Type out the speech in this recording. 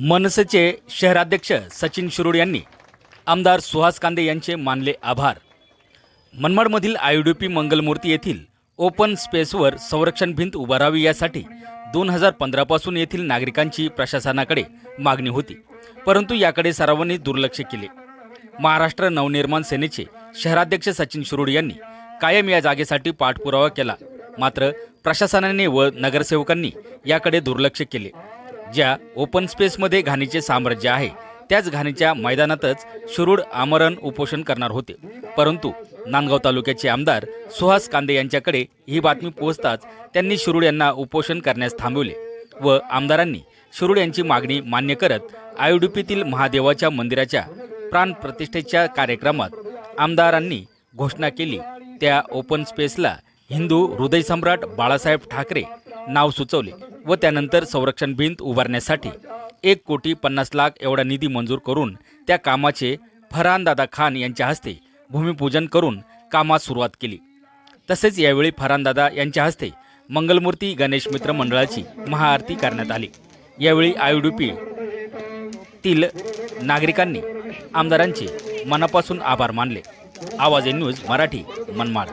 मनसेचे शहराध्यक्ष सचिन शिरोड यांनी आमदार सुहास कांदे यांचे मानले आभार. मनमाडमधील आयुडीपी मंगलमूर्ती येथील ओपन स्पेसवर संरक्षण भिंत उभारावी यासाठी दोन हजार पंधरापासून येथील नागरिकांची प्रशासनाकडे मागणी होती. परंतु याकडे सर्वांनी दुर्लक्ष केले. महाराष्ट्र नवनिर्माण सेनेचे शहराध्यक्ष सचिन शिरोड यांनी कायम या जागेसाठी पाठपुरावा केला. मात्र प्रशासनाने व नगरसेवकांनी याकडे दुर्लक्ष केले. ज्या ओपन स्पेसमध्ये घाणीचे साम्राज्य आहे त्याच घाणीच्या मैदानातच शुरूड आमरण उपोषण करणार होते. परंतु नांदगाव तालुक्याचे आमदार सुहास कांदे यांच्याकडे ही बातमी पोहोचताच त्यांनी शुरूड यांना उपोषण करण्यास थांबवले व आमदारांनी शुरूड यांची मागणी मान्य करत आयुडीपीतील महादेवाच्या मंदिराच्या प्राणप्रतिष्ठेच्या कार्यक्रमात आमदारांनी घोषणा केली. त्या ओपन स्पेसला हिंदू हृदयसम्राट बाळासाहेब ठाकरे नाव सुचवले. व त्यानंतर संरक्षण भिंत उभारण्यासाठी एक कोटी पन्नास लाख एवढा निधी मंजूर करून त्या कामाचे फरहानदादा खान यांच्या हस्ते भूमिपूजन करून कामास सुरुवात केली. तसेच यावेळी फरहानदादा यांच्या हस्ते मंगलमूर्ती गणेश मित्र मंडळाची महाआरती करण्यात आली. यावेळी आयुडीपी तील नागरिकांनी आमदारांचे मनापासून आभार मानले. आवाज ए न्यूज मराठी मनमाड.